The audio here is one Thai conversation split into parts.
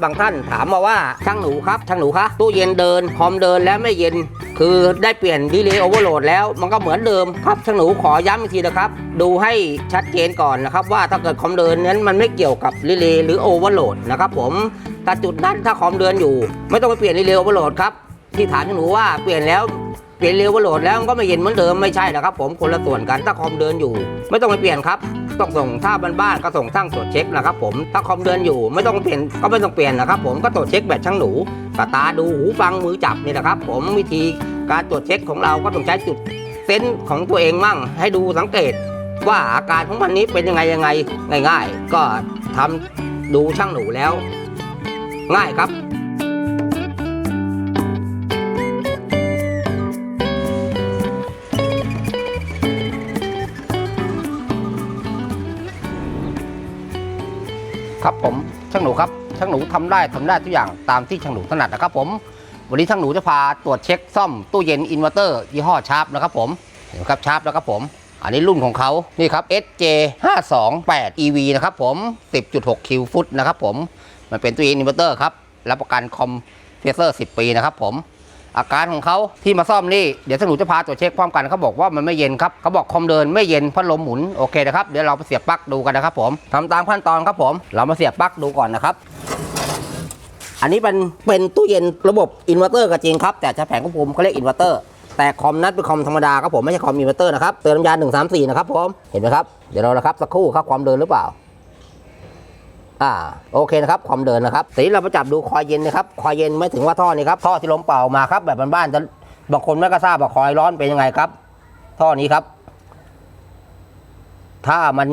บางท่านถามมาว่าช่างหนูครับช่างหนูคะตู้เย็นเดินคอมเดินแล้วไม่เย็น คือได้เปลี่ยนดีเลย์โอเวอร์โหลดแล้วมันก็เหมือนเดิมครับช่างหนูขอย้ำอีกทีนะครับ ดูให้ชัดเจนก่อนนะครับ ว่าถ้าเกิดคอมเดินนั้นมันไม่เกี่ยวกับดีเลย์หรือโอเวอร์โหลดนะครับผมแต่จุดนั้นถ้าคอมเดินอยู่ ไม่ต้องไปเปลี่ยนดีเลย์โอเวอร์โหลดครับที่ถามช่างหนูว่าเปลี่ยนแล้ว ปลี่ยนเร็วกว่าโหลดแล้วมันก็ไม่เย็นเหมือนเดิมไม่ใช่นะครับผมคนละส่วนกันถ้าคอมเดินอยู่ ไม่ต้องไปเปลี่ยนครับต้องส่งถ้าบ้านๆก็ส่งช่างตรวจเช็คนะครับผมถ้าคอมเดินอยู่ไม่ต้องเปลี่ยนก็ไม่ต้องเปลี่ยนนะครับผมก็ตรวจเช็คแบบช่างหนูกระตาดูหูฟังมือจับนี่นะครับ ผมวิธีการตรวจเช็คของเราก็ต้องใช้จุดเซนส์ของตัวเองมั่ง ให้ดูสังเกต ว่าอาการของมันนี้เป็นยังไงยังไงง่าย ๆ ก็ทำดูช่างหนูแล้ว ง่ายครับ ครับผมช่างหนูครับช่างหนูทำได้ทำได้ทุกอย่างตามที่ช่างหนูถนัดนะครับผมวันนี้ช่างหนูจะพาตรวจเช็คซ่อมตู้เย็นอินเวอร์เตอร์ยี่ห้อชาร์ปนะครับผมเห็นไหมครับชาร์ปนะครับผม อันนี้รุ่นของเขานี่ครับ SJ 528 EV นะครับผม 10.6 คิวฟุตนะครับผมมันเป็นตู้เย็นอินเวอร์เตอร์ครับรับประกันคอมเพรสเซอร์ 10 ปีนะครับผม อาการของเขาที่มาซ่อมนี่เดี๋ยวช่างหนูจะพาตรวจเช็คพร้อมกันเขาบอกว่ามันไม่เย็นครับเขาบอกคอมเดินไม่เย็นพัดลมหมุนโอเคนะครับเดี๋ยวเราไปเสียบปลั๊กดูกันนะครับผมทำตามขั้นตอนครับผมเรามาเสียบปลั๊กดูก่อนนะครับอันนี้เป็นเป็นตู้เย็นระบบอินเวอร์เตอร์ก็จริงครับแต่ใช้แผงของผมเขาเรียกอินเวอร์เตอร์แต่คอมนั้นเป็นคอมธรรมดาครับผมไม่ใช่คอมอินเวอร์เตอร์นะครับเติมน้ำยา1 3 4นะครับผมเห็นไหมครับเดี๋ยวเราละครับสักครู่ครับความเดินหรือเปล่า อ่าโอเคนะครับความเดินนะครับทีเราไปจับดูคอยเย็นนะครับคอยเย็นไม่ถึงว่าท่อนี้ครับท่อที่ล้มเป่ามาครับแบบบ้านๆจะบางคนไม่ก็ทราบว่าคอยร้อนเป็นยังไงครับ ท่อนี้ครับ ถ้ามัน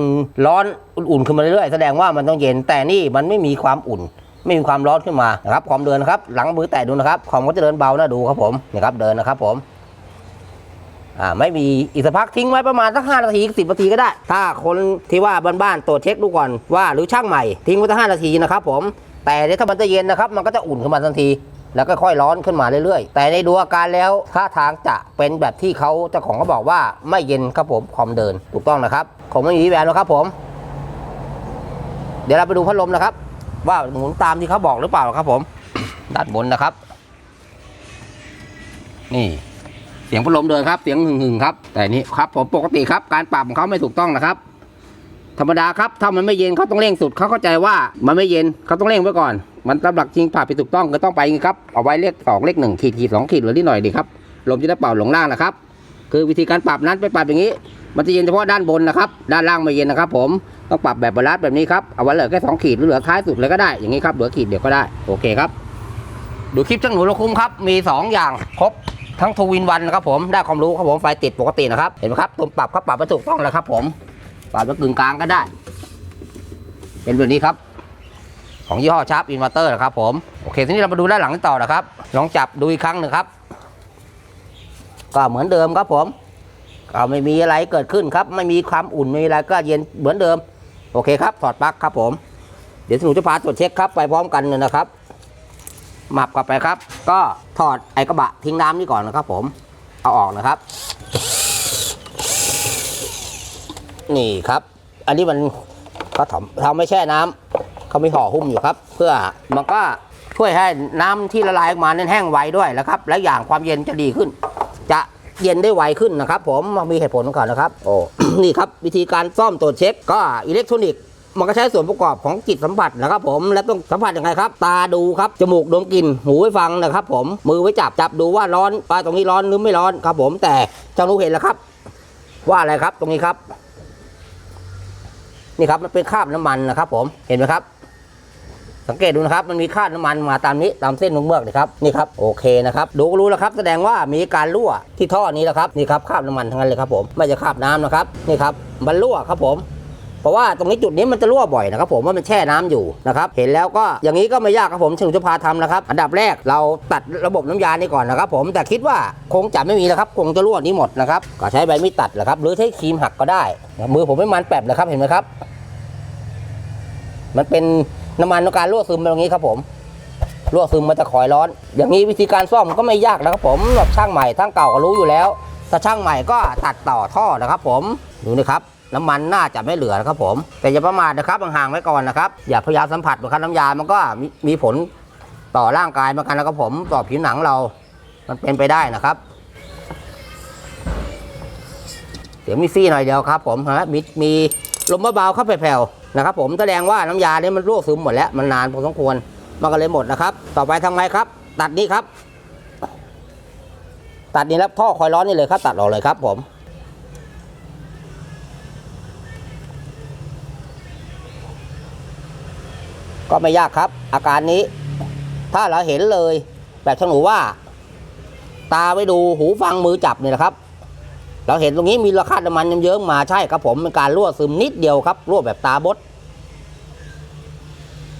ร้อนอุ่นๆขึ้นมาเรื่อยๆแสดงว่ามันต้องเย็นแต่นี่มันไม่มีความอุ่น ไม่มีความร้อนขึ้นมานะครับความเดินนะครับ หลังมือแตะดูนะครับความก็จะเดินเบานะดูครับผมนี่ครับเดินนะครับผม อ่าไม่มีอีกสักพักทิ้งไว้ประมาณสักห้านาทีสิบนาทีก็ได้ ถ้าคนที่ว่าบ้านๆตรวจเช็คดูก่อนว่าหรือช่างใหม่ทิ้งไว้สักห้านาทีนะครับผมแต่เดี๋ยวถ้ามันจะเย็นนะครับมันก็จะอุ่นขึ้นมาทันที แล้วก็ค่อยร้อนขึ้นมาเรื่อยๆ แต่ในดูอาการแล้วท่าทางจะเป็นแบบที่เขาเจ้าของเขาบอกว่าไม่เย็นครับผมความเดินถูกต้องนะครับผมไม่มีแหวนแล้วครับผม เดี๋ยวเราไปดูพัดลมนะครับ ว่าหมุนตามที่เขาบอกหรือเปล่าครับผมด้านบนนะครับ นี่ เสียงพัดลมเดินครับเสียงหึ่งหึ่งๆครับ แต่นี่ครับผมปกติครับการปรับของเขาไม่ถูกต้องนะครับ ธรรมดาครับถ้ามันไม่เย็นเขาต้องเร่งสุดเขาเข้าใจว่ามันไม่เย็นเขาต้องเร่งไว้ก่อน มันตามหลักจริงปรับไปถูกต้องก็ต้องไปอย่างนี้ครับเอาไว้เลขสองเลขหนึ่งขีดขีดสองขีดหรือนิดหน่อยดีครับลมจะได้เป่าลงล่างนะครับ คือวิธีการปรับนั้นไปปรับอย่างนี้มันจะเย็นเฉพาะด้านบนนะครับ ด้านล่างไม่เย็นนะครับ ผมต้องปรับแบบบาลานซ์แบบนี้ครับเอาไว้เหลือแค่สองขีดหรือเหลือท้ายสุดเลยก็ได้อย่างนี้ครับเหลือขีดเดียวก็ได้โอเคครับดูคลิปช่างหนูเราคุ้มครับ มี 2 อย่างครบ ทั้งทูวินวันนะครับผมได้ความรู้ครับผมไฟติดปกตินะครับเห็นไหมครับตัวปรับก็ปรับไปถูกต้องแล้วครับ ผมปรับไปกึ่งกลางก็ได้ เป็นแบบนี้ครับ ของยี่ห้อชาร์ปอินเวอร์เตอร์นะครับผมโอเคทีนี้เรามาดูด้านหลังกันต่อนะครับ ลองจับดูอีกครั้งหนึ่งครับ ก็เหมือนเดิมครับผมก็ไม่มีอะไรเกิดขึ้นครับ ไม่มีความอุ่นไม่มีอะไรก็เย็นเหมือนเดิม โอเคครับถอดปลั๊กครับผม เดี๋ยวหนูจะพาตรวจเช็คครับไปพร้อมกันเลยนะครับ หมับกลับไปครับ ก็ถอดไอกระบะทิ้งน้ำนี่ก่อนนะครับ ผม เอาออกนะครับ นี่ครับ อันนี้มันก็ทำทำไม่แช่น้ำเขาไม่ห่อหุ้มอยู่ครับ เพื่อมันก็ช่วยให้น้ำที่ละลายออกมานั้นแห้งไวด้วยนะครับ และอย่างความเย็นจะดีขึ้น จะเย็นได้ไวขึ้นนะครับ ผมมันมีเหตุผลของเขานะครับ โอ้นี่ครับ วิธีการซ่อมตรวจเช็คก็อิเล็กทรอนิกส์ มันก็ใช้ส่วนประกอบของจิตสัมผัสนะครับผมและต้องสัมผัสยังไงครับ ตาดูครับจมูกดมกลิ่นหูไว้ฟังนะครับ ผมมือไว้จับจับดูว่าร้อนปลาตรงนี้ร้อนหรือไม่ร้อนครับ ผมแต่จ้ารู้เห็นแล้วครับ ว่าอะไรครับตรงนี้ครับ นี่ครับมันเป็นคราบน้ำมันนะครับ ผมเห็นไหมครับ สังเกตดูนะครับ มันมีคราบน้ำมันมาตามนี้ตามเส้นของเมือกนะครับนี่ครับโอเคนะครับดูก็รู้แล้วครับ แสดงว่ามีการรั่วที่ท่อนี้แล้วครับนี่ครับคราบน้ำมันทั้งนั้นเลยครับ ผมไม่ใช่คราบน้ำนะครับ นี่ครับมันรั่วครับผม เพราะว่าตรงนี้จุดนี้มันจะรั่วบ่อยนะครับผมว่ามันแช่น้ำอยู่นะครับเห็นแล้วก็อย่างนี้ก็ไม่ยากครับผมถึงจะพาทำนะครับอันดับแรกเราตัดระบบน้ำยานี่ก่อนนะครับผมแต่คิดว่าคงจะไม่มีแล้วครับคงจะรั่วนี้หมดนะครับก็ใช้ใบมีดตัดแหละครับหรือใช้ครีมหักก็ได้ มือผมไม่มันแปบเลยครับเห็นไหมครับ มันเป็นน้ำมันในการรั่วซึมตรงนี้ครับผมรั่วซึมมันจะคอยร้อน อย่างนี้วิธีการซ่อมก็ไม่ยากนะครับผมแบบช่างใหม่ทั้งเก่าก็รู้อยู่แล้ว ถ้าช่างใหม่ก็ตัดต่อท่อนะครับผมดูนะครับ น้ำมันน่าจะไม่เหลือนะครับผม แต่อย่าประมาทนะครับห่างๆไว้ก่อนนะครับอย่าพยายามสัมผัสนะครับน้ำยามันก็มีผลต่อร่างกายเหมือนกันนะครับผมต่อผิวหนังเรา มันเป็นไปได้นะครับ เสียงมีฟี่หน่อยเดียวครับ ผมฮะมีมีลมเบาๆเข้าแผ่วๆนะครับ ผมแสดงว่าน้ำยาเนี่ยมันรั่วซึมหมดแล้วมันนานพอสมควรมันก็เลยหมดนะครับ ต่อไปทำไงครับ ตัดนี้ครับ ตัดนี้แล้วท่อคอยร้อนนี่เลยครับ ตัดออกเลยครับ ผม ก็ไม่ยากครับ อาการนี้ ถ้าเราเห็นเลย แบบช่างหนูว่า ตาไว้ดูหูฟังมือจับเนี่แหละครับ เราเห็นตรงนี้มีราคาน้ำมันเยิ้มๆมาใช่ครับผมเป็นการรั่วซึมนิดเดียวครับรั่วแบบตาบด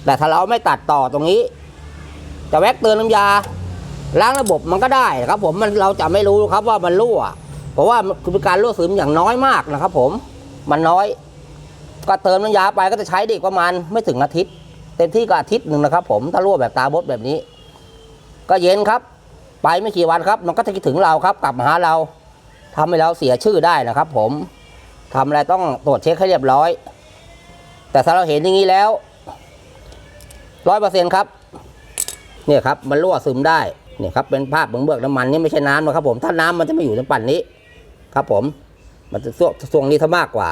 แต่ถ้าเราไม่ตัดต่อตรงนี้ จะแวกเตือนน้ำยา ล้างระบบมันก็ได้ครับ ผมมันเราจะไม่รู้ครับว่ามันรั่ว เพราะว่าคือเป็นการรั่วซึมอย่างน้อยมากนะครับ ผมมันน้อย ก็เติมน้ำยาไปก็จะใช้ได้ประมาณไม่ถึงอาทิตย์ เต็มที่ก็อาทิตย์หนึ่งนะครับ ผมถ้ารั่วแบบตาบดแบบนี้ ก็เย็นครับ ไปไม่กี่วันครับ มันก็จะคิดถึงเราครับ กลับมาหาเราทำให้เราเสียชื่อได้นะครับ ผมทำอะไรต้องตรวจเช็คให้เรียบร้อย แต่ถ้าเราเห็นอย่างนี้แล้วร้อยเปอร์เซ็นครับ เนี่ยครับ มันรั่วซึมได้เนี่ยครับเป็นภาพเบื้องๆน้ำมันนี่ไม่ใช่น้ำนะครับ ผมถ้าน้ำมันจะไม่อยู่ในปั่นนี้ ครับ ผม มันจะส่วงส่วงนี้ถ้ามากกว่า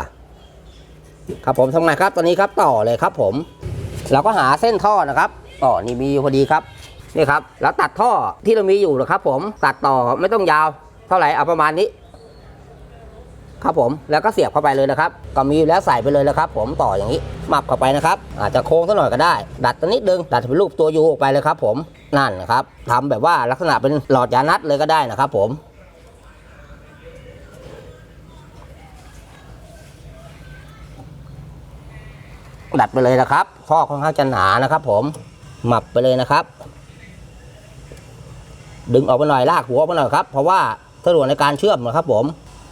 ครับผมทำไงครับตอนนี้ครับต่อเลยครับ ผม เราก็หาเส้นท่อนะครับอ๋อนี่มีพอดีครับนี่ครับแล้วตัดท่อที่เรามีอยู่นะครับ ผมตัดต่อไม่ต้องยาวเท่าไหร่เอาประมาณนี้ ครับผมแล้วก็เสียบเข้าไปเลยนะครับ ก็มีแล้วใส่ไปเลยนะครับ ผมต่ออย่างนี้มับเข้าไปนะครับ อาจจะโค้งสักหน่อยก็ได้ ดัดตัวนิดนึงดัดเป็นรูปตัวยูออกไปเลยครับ ผมนั่นนะครับทำแบบว่าลักษณะเป็นหลอดยานัดเลยก็ได้นะครับ ผม ดัดไปเลยนะครับท่อค่อนข้างจะหนานะครับ ผมหมับไปเลยนะครับ ดึงออกไปหน่อยลากหัวออกไปหน่อยครับ เพราะว่าสะดวกในการเชื่อมนะครับ ผม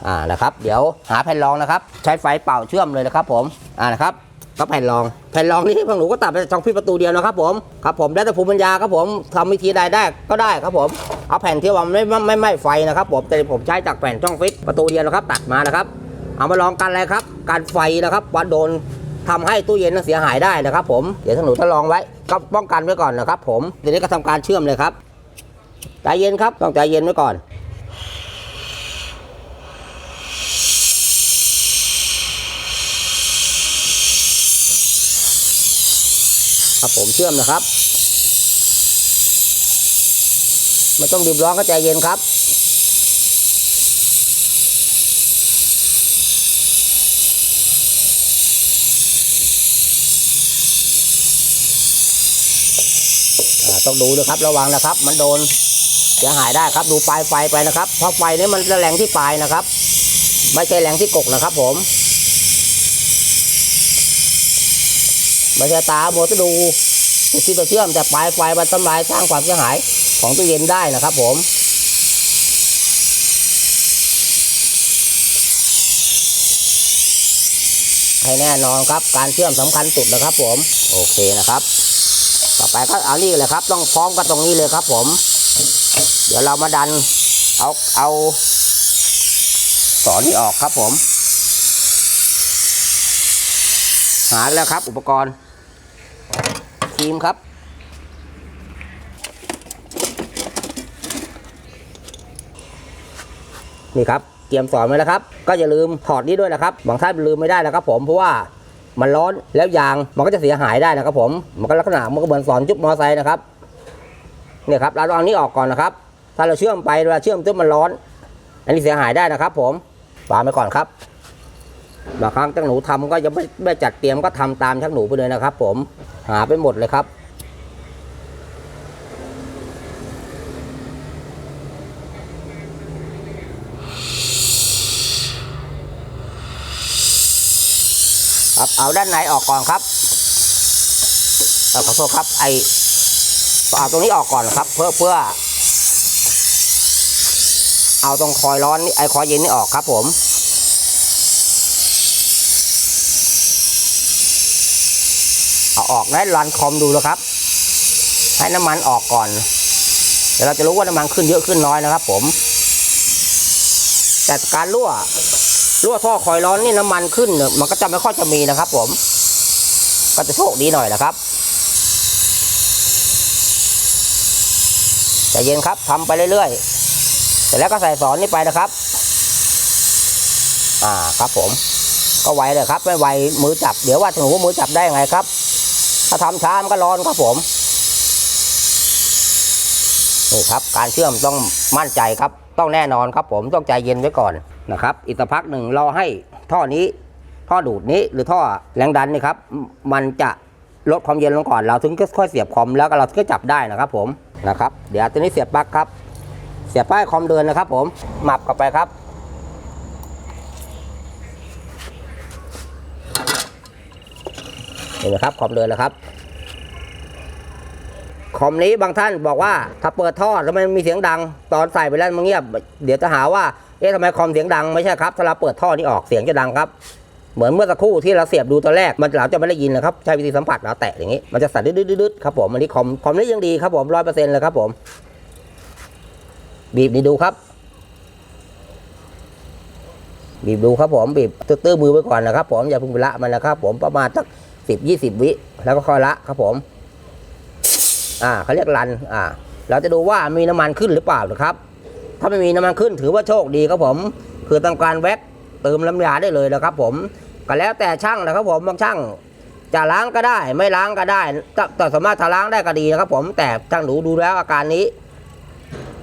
อ่านะครับ เดี๋ยวหาแผ่นรองนะครับ ใช้ไฟเป่าเชื่อมเลยนะครับ ผมอ่านะครับก็แผ่นรอง แผ่นรองนี่พวกหนูก็ตัดไปจากช่องพิษประตูเดียวนะครับ ผมครับผมได้แต่ภูมิปัญญาครับผมทำวิธีใดได้ก็ได้ครับผมเอาแผ่นที่ว่าไม่ไม่ไม่ไม่ไฟนะครับผมแต่ผมใช้จากแผ่นช่องฟิตประตูเดียวนะครับ ตัดมานะครับ เอามาลองกันอะไรครับ การไฟนะครับว่าโดน ทำให้ตู้เย็นนั้นเสียหายได้นะครับผมเดี๋ยวถ้าหนูทดลองไว้ก็ป้องกันไว้ก่อนนะครับ ผมเดี๋ยวนี้ก็ทำการเชื่อมเลยครับใจเย็นครับต้องใจเย็นไว้ก่อนครับผมเชื่อมนะครับไม่ต้องรีบร้อนก็ใจเย็นครับ ต้องดูนะครับระวังนะครับ มันโดนเสียหายได้ครับดูปลายไฟไปนะครับเพราะไฟนี้มันจะแรงที่ปลายนะครับ ไม่ใช่แรงที่กกนะครับ ผมไม่ใช่ตาโมจะดูที่ตัวเชื่อมแต่ปลายไฟมันทำลายสร้างความเสียหายของตู้เย็นได้นะครับ ผมให้แน่นอนครับ การเชื่อมสำคัญสุดนะครับ ผม โอเคนะครับ ไปก็เอานี่เลยครับ ต้องพร้อมกันตรงนี้เลยครับ ผม เดี๋ยวเรามาดันเอาเอาสอนนี้ออกครับผม หาแล้วครับ อุปกรณ์ครีมครับนี่ครับเตรียมสอนไว้แล้วครับ ก็อย่าลืมถอดนี้ด้วยนะครับบางท่านลืมไม่ได้นะครับผมเพราะว่า มันร้อนแล้วยางมันก็จะเสียหายได้นะครับผมมันก็ลักษณะมันก็เหมือนสอนจุ๊บมอไซค์นะครับเนี่ยครับเราเอาอันนี้ออกก่อนนะครับ ถ้าเราเชื่อมไปเวลาเชื่อมจุ๊บมันร้อน อันนี้เสียหายได้นะครับ ผมวางไปก่อนครับบางครั้งช่างหนูทำก็ยังไม่ไม่จัดเตรียมก็ทำตามช่างหนูไปเลยนะครับ ผมหาไปหมดเลยครับ ครับเอาด้านในออกก่อนครับขอโทษครับไอเอาตรงนี้ออกก่อนครับ เพื่อเพื่อ เอาตรงคอยร้อนนี่ไอคอยเย็นนี่ออกครับ ผมเอาออกนะรันคอมดูแล้วครับ ให้น้ำมันออกก่อนเดี๋ยวเราจะรู้ว่าน้ำมันขึ้นเยอะขึ้นน้อยนะครับ ผม แต่การรั่ว รั่วท่อคอยร้อนนี่น้ำมันขึ้นเนี่ยมันก็จะไม่ค่อยจะมีนะครับ ผม ก็จะโชคดีหน่อยนะครับใจเย็นครับทำไปเรื่อยๆเสร็จแล้วก็ใส่สอนนี่ไปนะครับ อ่าครับผม ก็ไวเลยครับ ไม่ไวมือจับเดี๋ยวว่าหนูมือจับได้ไงครับ ถ้าทำช้ามันก็ร้อนครับผมนี่ครับ การเชื่อมต้องมั่นใจครับ ต้องแน่นอนครับผมต้องใจเย็นไว้ก่อน นะครับ อีกสักพักหนึ่งเราให้ท่อนี้ท่อดูดนี้หรือท่อแรงดันนี่ครับ มันจะลดความเย็นลงก่อน เราถึงค่อยเสียบคอมแล้วก็เราถึงจะจับได้นะครับ ผมนะครับ เดี๋ยวตัวนี้เสียบปลั๊กครับ เสียบป้ายคอมเดินนะครับ ผมหมับเข้าไปครับ เห็นไหมครับคอมเดินแล้วครับ คอมนี้บางท่านบอกว่าถ้าเปิดท่อแล้วมันมีเสียงดัง ตอนใส่ไปแล้วมันเงียบ เดี๋ยวจะหาว่าเอ๊ะทำไมคอมเสียงดังไม่ใช่ครับถ้าเราเปิดท่อนี้ออกเสียงจะดังครับเหมือนเมื่อสักครู่ที่เราเสียบดูตอนแรกมันเราจะไม่ได้ยินนะครับใช้วิธีสัมผัสเราแตะอย่างนี้มันจะสั่นดืดๆครับผมอันนี้คอมคอมนี้ยังดีครับผมร้อยเปอร์เซ็นต์เลยครับผม บีบนี่ดูครับ บีบดูครับผมบีบตื้อมือไว้ก่อนนะครับผมอย่าเพิ่งไปละมันนะครับผมประมาณสักสิบยี่สิบวิแล้วก็ค่อยละครับผม อ่าเขาเรียกรันอ่าเราจะดูว่ามีน้ำมันขึ้นหรือเปล่านะครับ ถ้าไม่มีน้ำมันขึ้นถือว่าโชคดีครับผม คือทำการแว็กเติมน้ำยาได้เลยนะครับ ผมก็แล้วแต่ช่างนะครับผมบางช่างจะล้างก็ได้ไม่ล้างก็ได้แต่สามารถถ้าล้างได้ก็ดีนะครับ ผมแต่ช่างหนูดูแล้วอาการนี้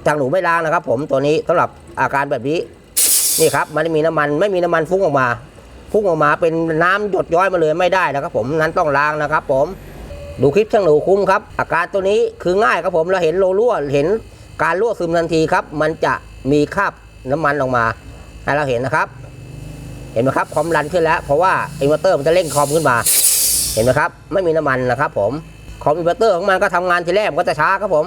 ช่างหนูไม่ล้างนะครับ ผมตัวนี้สำหรับอาการแบบนี้นี่ครับมันไม่มีน้ำมันไม่มีน้ำมันฟุ้งออกมาพุ่งออกมาเป็นน้ำหยดย้อยมาเลยไม่ได้นะครับ ผมนั้นต้องล้างนะครับ ผม ดูคลิปช่างหนูคุ้มครับ อาการตัวนี้คือง่ายครับผมเราเห็นโลรั่วเห็นการรั่วซึมทันทีครับ มันจะมีคราบน้ำมันออกมาให้เราเห็นนะครับ เห็นไหมครับคอมรันขึ้นแล้ว เพราะว่าอินเวอร์เตอร์มันจะเร่งคอมขึ้นมา เห็นไหมครับ ไม่มีน้ำมันนะครับ ผมคอมอินเวอร์เตอร์ของมันก็ทำงานทีแรกมันก็จะช้าครับผม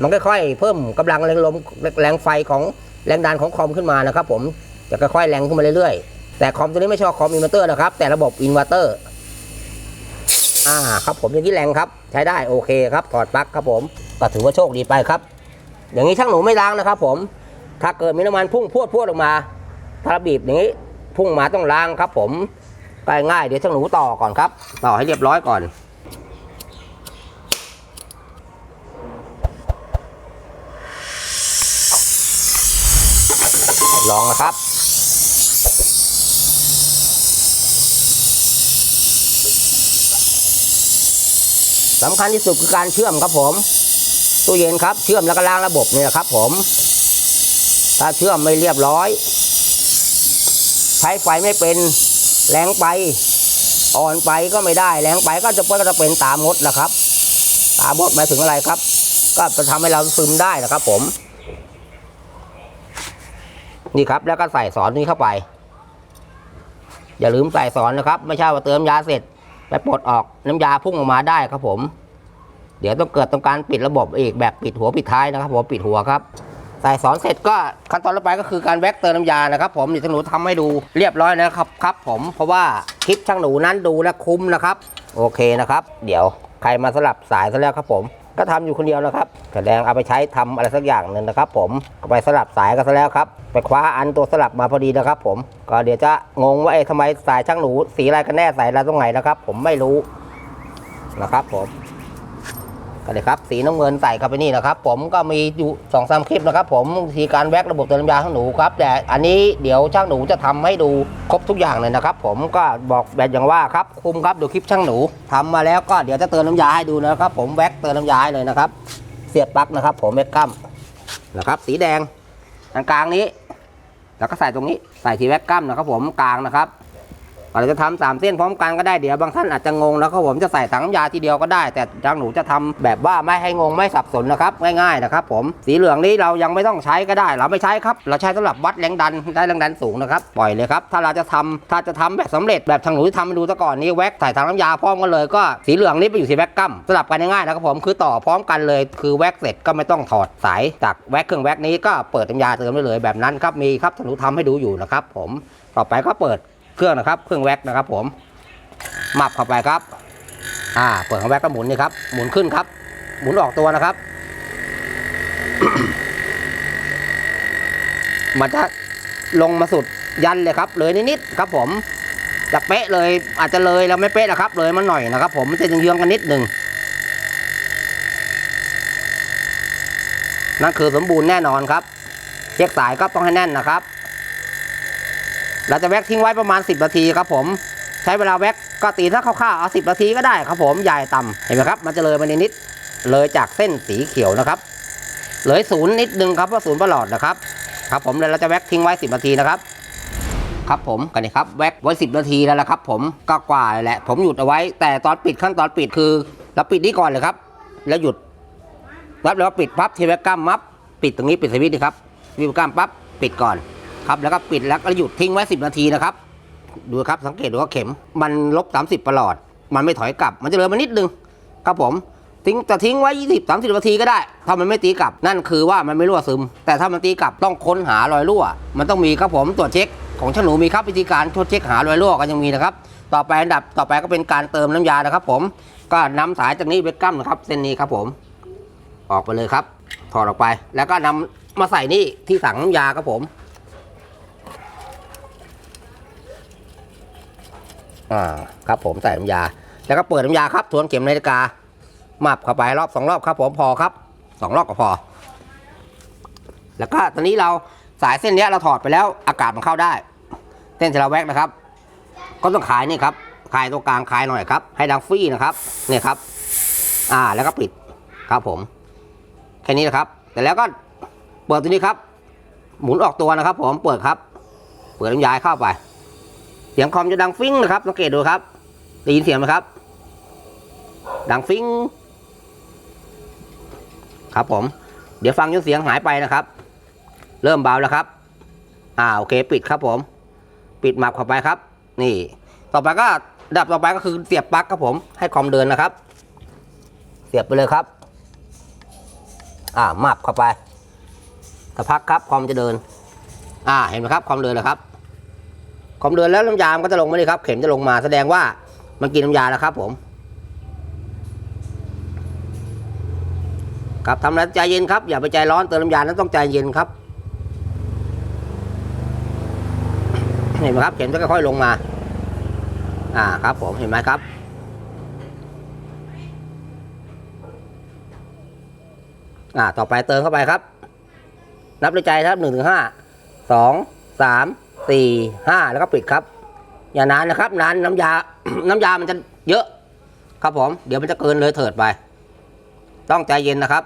มันค่อยๆเพิ่มกำลังแรงลมแรงไฟของแรงดันของคอมขึ้นมานะครับ ผมจะค่อยๆแรงขึ้นมาเรื่อยๆแต่คอมตัวนี้ไม่ใช่คอมอินเวอร์เตอร์นะครับแต่ระบบอินเวอร์เตอร์ อ่าครับผมอย่างนี้แรงครับ ใช้ได้โอเคครับถอดปลั๊กครับผมก็ถือว่าโชคดีไปครับ อย่างนี้ช่างหนูไม่ล้างนะครับผมถ้าเกิดมีน้ำมันพุ่งพรวดพรวดออกมาถ้าบีบอย่างนี้พุ่งมาต้องล้างครับ ผมก็ง่ายเดี๋ยวช่างหนูต่อก่อนครับ ต่อให้เรียบร้อยก่อนลองนะครับ สำคัญที่สุดคือการเชื่อมครับผมตู้เย็นครับเชื่อมแล้วก็ล้างระบบนี่แหละครับ ผม ถ้าเชื่อมไม่เรียบร้อย ใช้ไฟไม่เป็นแรงไป อ่อนไปก็ไม่ได้แรงไปก็จะก็จะเป็นตามดนะครับ ตามดหมายถึงอะไรครับ ก็จะทำให้เราซึมได้นะครับ ผม นี่ครับแล้วก็ใส่สอนนี้เข้าไป อย่าลืมใส่สอนนะครับ ไม่ใช่ว่าเติมยาเสร็จ ไปปลดออกน้ำยาพุ่งออกมาได้ครับผม เดี๋ยวต้องเกิดต้องการปิดระบบอีกแบบปิดหัวปิดท้ายนะครับผมปิดหัวครับใส่สอนเสร็จก็ขั้นตอนต่อไปก็คือการแว็กเติมน้ำยานะครับ ผมเดี๋ยวช่างหนูทำให้ดูเรียบร้อยนะครับครับ ผมเพราะว่าคลิปช่างหนูนั้นดูและคุ้มนะครับ โอเคนะครับ เดี๋ยวใครมาสลับสายซะแล้วครับผม ก็ทำอยู่คนเดียวนะครับแสดงเอาไปใช้ทำอะไรสักอย่างหนึ่งนะครับ ผมไปสลับสายกันซะแล้วครับ ไปคว้าอันตัวสลับมาพอดีนะครับ ผม ก็เดี๋ยวจะงงว่าเอ๊ะทำไมสายช่างหนูสีอะไรกันแน่สายอะไรตรงไหนนะครับ ผมไม่รู้นะครับ ผม ก็เลยครับสีน้ำเงินใส่เข้าไปนี่นะครับ ผมก็มีอยู่สองสามคลิปนะครับ ผมวิธีการแว็กระบบเติมน้ำยาของหนูครับแต่อันนี้เดี๋ยวช่างหนูจะทำให้ดูครบทุกอย่างเลยนะครับ ผมก็บอกแบบอย่างว่าครับคุมครับดูคลิปช่างหนูทำมาแล้วก็เดี๋ยวจะเติมน้ำยาให้ดูนะครับ ผมแว็กเติมน้ำยาให้เลยนะครับ เสียบปลั๊กนะครับ ผมเมกกัมนะครับ สีแดงกลางนี้ แล้วก็ใส่ตรงนี้ใส่ทีแว็กกัมนะครับ ผมกลางนะครับ เราจะทำสามเส้นพร้อมกันก็ได้เดี๋ยวบางท่านอาจจะงงแล้วก็ผมจะใส่ถังน้ำยาทีเดียวก็ได้ แต่ทางหนูจะทำแบบว่าไม่ให้งงไม่สับสนนะครับง่ายๆนะครับผมสีเหลืองนี้เรายังไม่ต้องใช้ก็ได้ เราไม่ใช้ครับเราใช้สำหรับวัดแรงดันได้แรงดันสูงนะครับปล่อยเลยครับถ้าเราจะทำถ้าจะทำแบบสำเร็จแบบทางหนูที่ทำให้ดูซะก่อนนี้แว็กใส่ถังน้ำยาพร้อมกันเลยก็สีเหลืองนี้ไปอยู่ที่แว็กกัมสลับกันง่ายๆนะครับผมคือต่อพร้อมกันเลยคือแว็กเสร็จก็ไม่ต้องถอดสายจากแว็กเครื่องแว็กนี้ก็เปิดน้ำยาเติมได้เลยแบบนั้นครับมีครับทางหนูทำให้ดูอยู่นะครับผมต่อไปก็เปิด เครื่องนะครับ เครื่องแว็กนะครับ ผมหมับเข้าไปครับ อ่า เปิดของแว็กก็หมุนนี่ครับ หมุนขึ้นครับ หมุนออกตัวนะครับ มันจะลงมาสุดยันเลยครับ เลยนิดๆครับ ผมจะเป๊ะเลยอาจจะเลยแล้วไม่เป๊ะนะครับ เลยมันหน่อยนะครับ ผมมันจะเยื้องๆกันนิดหนึ่งนั่นคือสมบูรณ์แน่นอนครับเช็คสายก็ต้องให้แน่นนะครับ เราจะแว็กทิ้งไว้ประมาณ 10 นาทีครับผมใช้เวลาแว็กก็ตีถ้าคร่าวๆเอา10 นาทีก็ได้ครับผมใหญ่ต่ำเห็นไหมครับมันจะเลยมานิดเลยจากเส้นสีเขียวนะครับเลยศูนย์นิดนึงครับว่าศูนย์ประหลอดนะครับครับผมแล้วเราจะแว็กทิ้งไว้ 10 นาทีนะครับครับผมกันนี่ครับแว็กไว้ 10 นาทีแล้วละครับ ผมก็กว่าแหละผมหยุดเอาไว้ แต่ตอนปิดขั้นตอนปิดคือเราปิดนี่ก่อนเลยครับ แล้วหยุดรับแล้วปิดปั๊บทีแว็กกั้มมับปิดตรงนี้ปิดสวิตช์นี่ครับวิวกั้มปั๊บปิดก่อน ครับ แล้วก็ปิดแล้วก็หยุดทิ้งไว้ 10 นาทีนะครับ ดูครับสังเกตดูว่าเข็มมันลบ 30ประหลอด มันไม่ถอยกลับ มันจะเลยมานิดนึงครับผมทิ้งจะทิ้งไว้ 20 30 นาทีก็ได้ ถ้ามันไม่ตีกลับ นั่นคือว่ามันไม่รั่วซึม แต่ถ้ามันตีกลับต้องค้นหารอยรั่ว มันต้องมีครับผมตรวจเช็คของช่าหนูมีครับวิธีการตรวจเช็คหารอยรั่วกันยังมีนะครับ ต่อไปอันดับต่อไปก็เป็นการเติมน้ำยานะครับ ผม ก็นำสายจากนี้ไปกั้มนะครับ เส้นนี้ครับผม ออกไปเลยครับ ถอดออกไป แล้วก็นำมาใส่นี่ที่ถังน้ำยาครับผม อ่าครับผมใส่น้ำยา แล้วก็เปิดน้ำยาครับทวนเข็มนาฬิกามับเข้าไปรอบสองรอบครับผมพอครับสองรอบก็พอ แล้วก็ตอนนี้เราสายเส้นนี้เราถอดไปแล้วอากาศมันเข้าได้ เส้นที่เราแวกนะครับ ก็ต้องขายนี่ครับขายตรงกลางขายหน่อยครับ ให้ดังฟรีนะครับเนี่ยครับ อ่าแล้วก็ปิดครับผม แค่นี้นะครับ แต่แล้วก็เปิดตัวนี้ครับ หมุนออกตัวนะครับ ผมเปิดครับ เปิดน้ำยาเข้าไป สียงคอมจะดังฟิ้งนะครับ สังเกตดูครับได้ยินเสียงไหมครับ ดังฟิ้งครับผม เดี๋ยวฟังจนเสียงหายไปนะครับ เริ่มเบาแล้วครับ อ่าโอเค ปิดครับผม ปิดหมับเข้าไปครับ นี่ ต่อไปก็ดับต่อไปก็คือเสียบปลั๊กครับผม ให้คอมเดินนะครับ เสียบไปเลยครับ อ่ามับเข้าไปสักพักครับคอมจะเดิน อ่าเห็นไหมครับคอมเดินแล้วครับ คอมเดินแล้วน้ำยามันก็จะลงมาเลยครับ เข็มจะลงมาแสดงว่ามันกินน้ำยาแล้วครับ ผมครับทำอะไรใจเย็นครับอย่าไปใจร้อนเติมน้ำยานั้นต้องใจเย็นครับเห็นไหมครับเข็มจะค่อยๆลงมา อ่าครับ ผมเห็นไหมครับ อ่าต่อไปเติมเข้าไปครับ นับในใจครับหนึ่งถึงห้าสองสาม สี่ห้าแล้วก็ปิดครับ อย่านานนะครับนานน้ำยา น้ำยามันจะเยอะ ครับผม เดี๋ยวมันจะเกินเลยเถิดไป ต้องใจเย็นนะครับ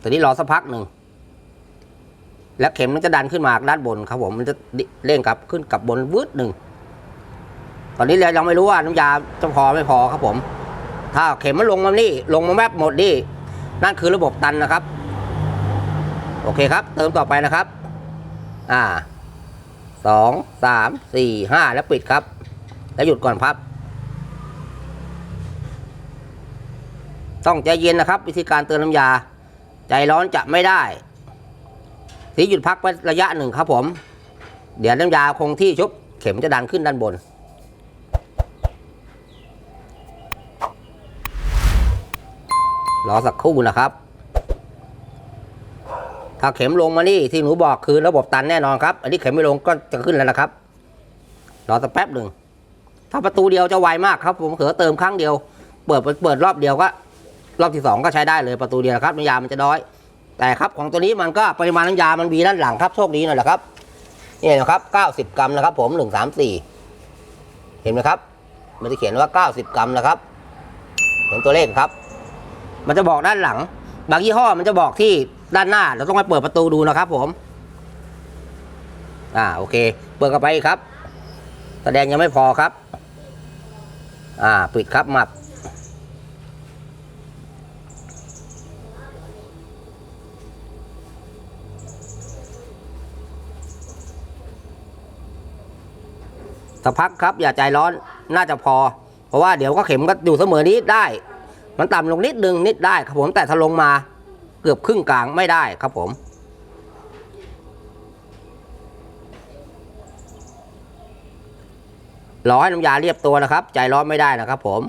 ตอนนี้รอสักพักหนึ่งแล้วเข็มมันจะดันขึ้นมาด้านบนครับผมมันจะเร่งกลับขึ้นกลับบนวืดหนึ่งตอนนี้เรายังไม่รู้ว่าน้ำยาจะพอไม่พอครับผม ถ้าเข็มมันลงมานี่ ลงมาแมบหมดนี่นั่นคือระบบตันนะครับ โอเคครับ เติมต่อไปนะครับ อ่าสองสามสี่ห้าแล้วปิดครับ แล้วหยุดก่อนครับ ต้องใจเย็นนะครับ วิธีการเติมน้ำยา ใจร้อนจะไม่ได้ ที่หยุดพักไว้ระยะหนึ่งครับผม เดี๋ยวน้ำยาคงที่ชุบเข็มจะดันขึ้นด้านบนรอสักครู่นะครับ ถ้าเข็มลงมานี่ที่หนูบอกคือระบบตันแน่นอนครับ อันนี้เข็มไม่ลงก็จะขึ้นแล้วนะครับรอสักแป๊บหนึ่ง ถ้าประตูเดียวจะไวมากครับ ผมเขือเติมครั้งเดียว เปิดเปิดรอบเดียวก็ รอบที่สองก็ใช้ได้เลยประตูเดียวครับน้ำยามันจะน้อย แต่ครับของตัวนี้มันก็ปริมาณน้ำยามันมีด้านหลังครับโชคดีหน่อยแหละครับนี่นะครับ 90 กรัมนะครับ ผม 134 เห็นไหมครับ มันจะเขียนว่า 90 กรัมนะครับเห็นตัวเลขครับ มันจะบอกด้านหลัง บางยี่ห้อมันจะบอกที่ ด้านหน้า เราต้องไปเปิดประตูดูนะครับผม อ่าโอเค เปิดเข้าไปครับ แสดงยังไม่พอครับ อ่าปิดครับมับสักพักครับอย่าใจร้อนน่าจะพอ เพราะว่าเดี๋ยวก็เข็มก็อยู่เสมอนี้ได้ มันต่ำลงนิดนึงนิดได้ครับผมแต่ถ้าลงมา กือบครึ่งกลางไม่ได้ครับผม รอให้น้ำยาเรียบตัวนะครับ ใจร้อนไม่ได้นะครับผม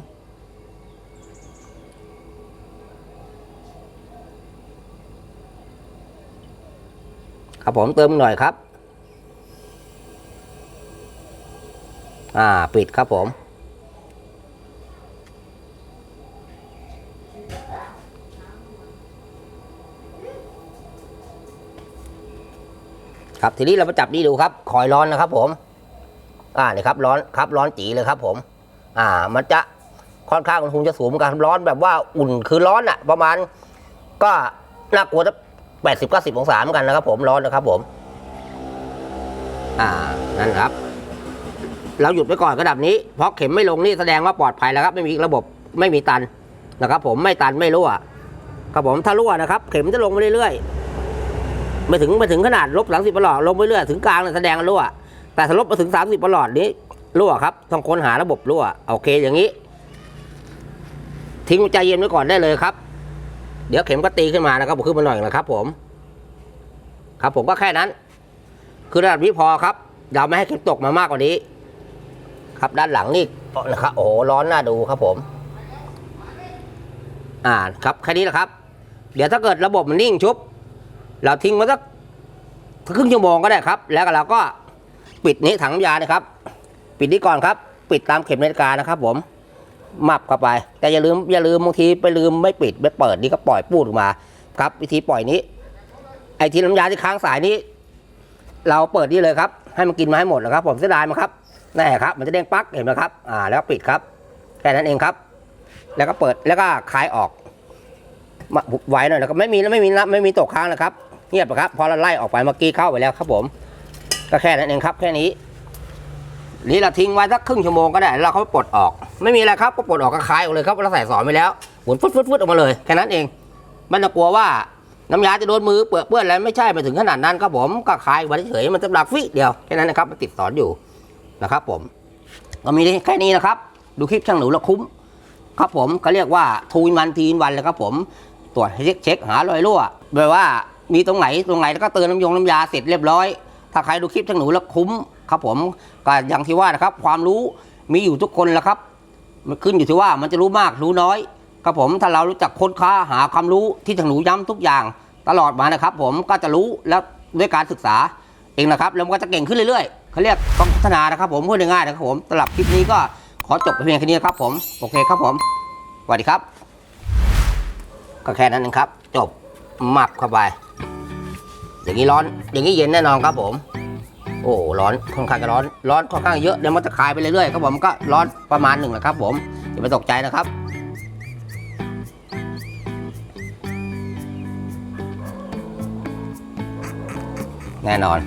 คครับผมเติมหน่อยครับ อ่า ปิดครับผม ครับทีนี้เรามาจับนี่ดูครับคอยร้อนนะครับ ผม อ่านี่ครับร้อนครับร้อนจีเลยครับ ผม อ่า มันจะค่อนข้างอุณหภูมิจะสูงกันร้อนแบบว่าอุ่นคือร้อนอะประมาณ ก็น่ากลัวจะแปดสิบเก้าสิบองศาเหมือนกันนะครับ ผมร้อนนะครับ ผม อ่านั่นครับ เราหยุดไปก่อนระดับนี้เพราะเข็มไม่ลงนี่แสดงว่าปลอดภัยแล้วครับ ไม่มีระบบไม่มีตันนะครับ ผมไม่ตันไม่รั่วครับผมถ้ารั่วนะครับ เข็มจะลงไปเรื่อยๆ ไม่ถึงไม่ถึงขนาดลบสามสิบประหลอดลงไปเรื่อยถึงกลางเนี่ยแสดงว่ารั่ว แต่ถ้าลบมาถึงสามสิบประหลอดนี้รั่วครับต้องค้นหาระบบรั่วโอเคอย่างนี้ ทิ้งใจเย็นไว้ก่อนได้เลยครับ เดี๋ยวเข็มก็ตีขึ้นมานะครับขึ้นมาหน่อยนะครับ ผม ครับ ผมก็แค่นั้น คือระดับนี้พอครับเราไม่ให้เข็มตกมามากกว่านี้ ครับด้านหลังนี่นะครับโอ้โหร้อนน่าดูครับผม อ่าครับแค่นี้แหละครับ เดี๋ยวถ้าเกิดระบบมันนิ่งชุบ เราทิ้งไว้สักครึ่งชั่วโมงก็ได้ครับ แล้วก็เราก็ปิดนี้ถังน้ำยานะครับ ปิดนี้ก่อนครับ ปิดตามเข็มนาฬิกานะครับ ผมมับเข้าไป แต่อย่าลืมอย่าลืมบางทีไปลืมไม่ปิดไม่เปิดนี่ก็ปล่อยปูดออกมาครับ วิธีปล่อยนี้ ไอ้ที่น้ำยาที่ค้างสายนี้ เราเปิดนี่เลยครับ ให้มันกินมาให้หมดนะครับ ผมเสียดายมันครับแน่ครับ มันจะเด้งปักเห็นไหมครับ อ่า แล้วปิดครับแค่นั้นเองครับ แล้วก็เปิดแล้วก็คลายออกไว้หน่อยนะครับไม่มีไม่มีนะไม่มีตกค้างนะครับ เงียบครับ พอเราไล่ออกไปเมื่อกี้เข้าไปแล้วครับผม ก็แค่นั้นเองครับ แค่นี้นี่เราทิ้งไว้สักครึ่งชั่วโมงก็ได้แล้วเราปลดออก ไม่มีอะไรครับก็ปลดออกก็คลายออกเลยครับเราใส่สอนไปแล้วหมุนฟึดฟึดฟึดออกมาเลยแค่นั้นเองไม่ต้องกลัวว่าน้ำยาจะโดนมือเปื้อนเปื้อนอะไรไม่ใช่ไปถึงขนาดนั้นครับผมก็คลายไว้เฉยๆมันจะหลักฟิเดียวแค่นั้นนะครับมันติดสอนอยู่นะครับ ผม ก็มีแค่นี้นะครับ ดูคลิปช่างหนูล้วคุ้มครับผมเขาเรียกว่าทูนวันทีนวันเลยครับผมตรวจเช็คเช็คหารอยรั่วแบบว่า มีตรงไหนตรงไหนแล้วก็เติมน้ำยงน้ำยาเสร็จเรียบร้อย ถ้าใครดูคลิปช่างหนูแล้วคุ้มครับผมก็อย่างที่ว่านะครับ ความรู้มีอยู่ทุกคนแหละครับ มันขึ้นอยู่ที่ว่ามันจะรู้มากรู้น้อย ครับผมถ้าเรารู้จักค้นคว้าหาความรู้ที่ทางหนูย้ำทุกอย่าง ตลอดมานะครับ ผมก็จะรู้แล้วด้วยการศึกษาเองนะครับแล้วมันก็จะเก่งขึ้นเรื่อยๆเขาเรียกต้องพัฒนานะครับ ผมพูดง่ายๆนะครับผมสำหรับคลิปนี้ก็ขอจบเพียงแค่นี้ครับผมโอเคครับผมสวัสดีครับ ก็แค่นั้นเองครับ จบหมักเข้าไป อย่างนี้ร้อน อย่างนี้เย็นแน่นอนครับผม โอ้ร้อนค่อนข้างจะร้อน ร้อนค่อนข้างเยอะเดี๋ยวมันจะคลายไปเรื่อยๆครับผมก็ร้อนประมาณหนึ่งนะครับ ผมอย่าไปตกใจนะครับแน่นอน